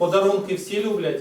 Подарунки всі люблять?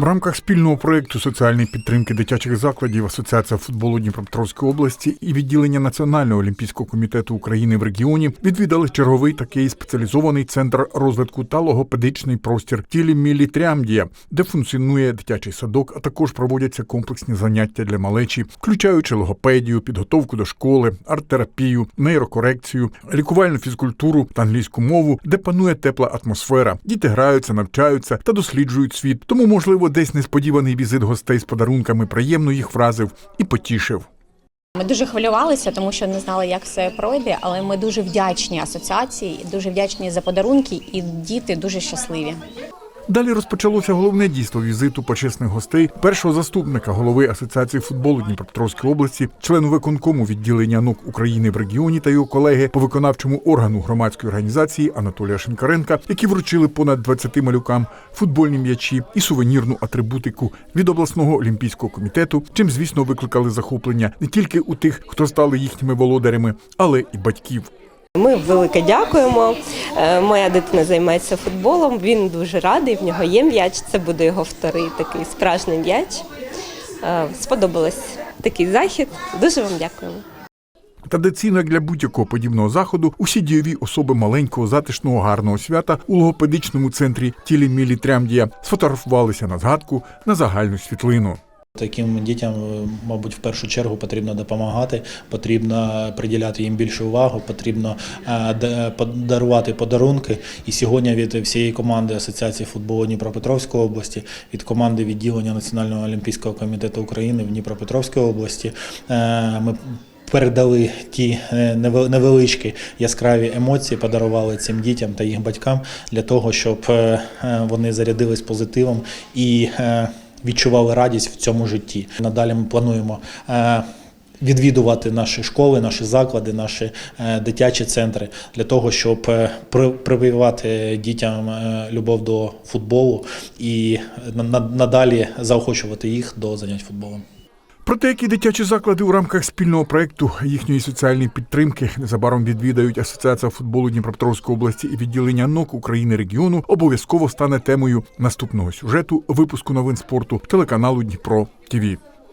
В рамках спільного проєкту соціальної підтримки дитячих закладів Асоціація футболу Дніпропетровської області і відділення Національного олімпійського комітету України в регіоні відвідали черговий такий спеціалізований центр розвитку та логопедичний простір тілі Мілі Трямдія, де функціонує дитячий садок, а також проводяться комплексні заняття для малечі, включаючи логопедію, підготовку до школи, арт-терапію, нейрокорекцію, лікувальну фізкультуру та англійську мову, де панує тепла атмосфера. Діти граються, навчаються та досліджують світ. Тому, можливо, десь несподіваний візит гостей з подарунками приємно їх вразив і потішив. Ми дуже хвилювалися, тому що не знали, як все пройде, але ми дуже вдячні асоціації, дуже вдячні за подарунки, і діти дуже щасливі. Далі розпочалося головне дійство візиту почесних гостей першого заступника голови Асоціації футболу Дніпропетровської області, члену виконкому відділення НОК України в регіоні та його колеги по виконавчому органу громадської організації Анатолія Шинкаренка, які вручили понад 20 малюкам футбольні м'ячі і сувенірну атрибутику від обласного олімпійського комітету, чим, звісно, викликали захоплення не тільки у тих, хто стали їхніми володарями, але і батьків. Ми велике дякуємо. Е, Моя дитина займається футболом. Він дуже радий. В нього є м'яч. Це буде його вторий такий справжній м'яч. Е, Сподобалось такий захід. Дуже вам дякуємо. Традиційно для будь-якого подібного заходу усі дійові особи маленького затишного гарного свята у логопедичному центрі тілі Мілі Трямдія сфотографувалися на згадку на загальну світлину. Таким дітям, е, мабуть, в першу чергу потрібно допомагати, потрібно приділяти їм більше увагу, потрібно е, подарувати подарунки. І сьогодні від всієї команди Асоціації футболу Дніпропетровської області, від команди відділення Національного олімпійського комітету України в Дніпропетровській області е, ми. Передали ті е, невеличкі яскраві емоції, подарували цим дітям та їх батькам для того, щоб е, е, вони зарядились позитивом і е, відчували радість в цьому житті. Надалі ми плануємо. е, Відвідувати наші школи, наші заклади, наші е, дитячі центри для того, щоб е, прививати дітям любов до футболу і на- на- надалі заохочувати їх до занять футболом. Про те, які дитячі заклади у рамках спільного проекту їхньої соціальної підтримки незабаром відвідають Асоціація футболу Дніпропетровської області і відділення НОК України регіону, обов'язково стане темою наступного сюжету випуску новин спорту телеканалу Дніпро ТІВІ.